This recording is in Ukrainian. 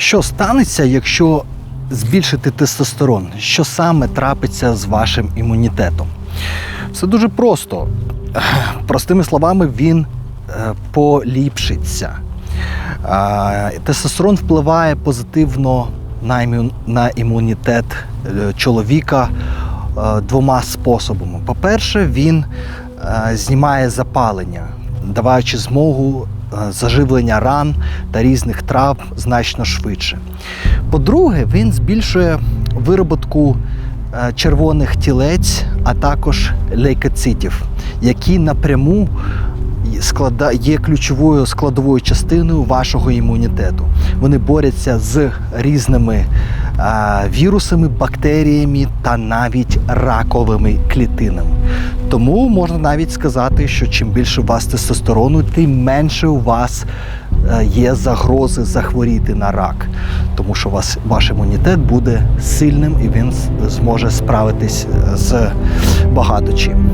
Що станеться, якщо збільшити тестостерон? Що саме трапиться з вашим імунітетом? Все дуже просто. Простими словами, він е, поліпшиться. Тестостерон впливає позитивно на, імунітет е, чоловіка е, двома способами. По-перше, він знімає запалення, даваючи змогу е, заживлення ран та різних трав значно швидше. По-друге, він збільшує вироботку е, червоних тілець, а також лейкоцитів, які напряму є ключовою складовою частиною вашого імунітету. Вони борються з різними вірусами, бактеріями та навіть раковими клітинами. Тому можна навіть сказати, що чим більше у вас тестостерону, тим менше у вас е, є загрози захворіти на рак, тому що вас ваш імунітет буде сильним і він зможе справитись з багато чим.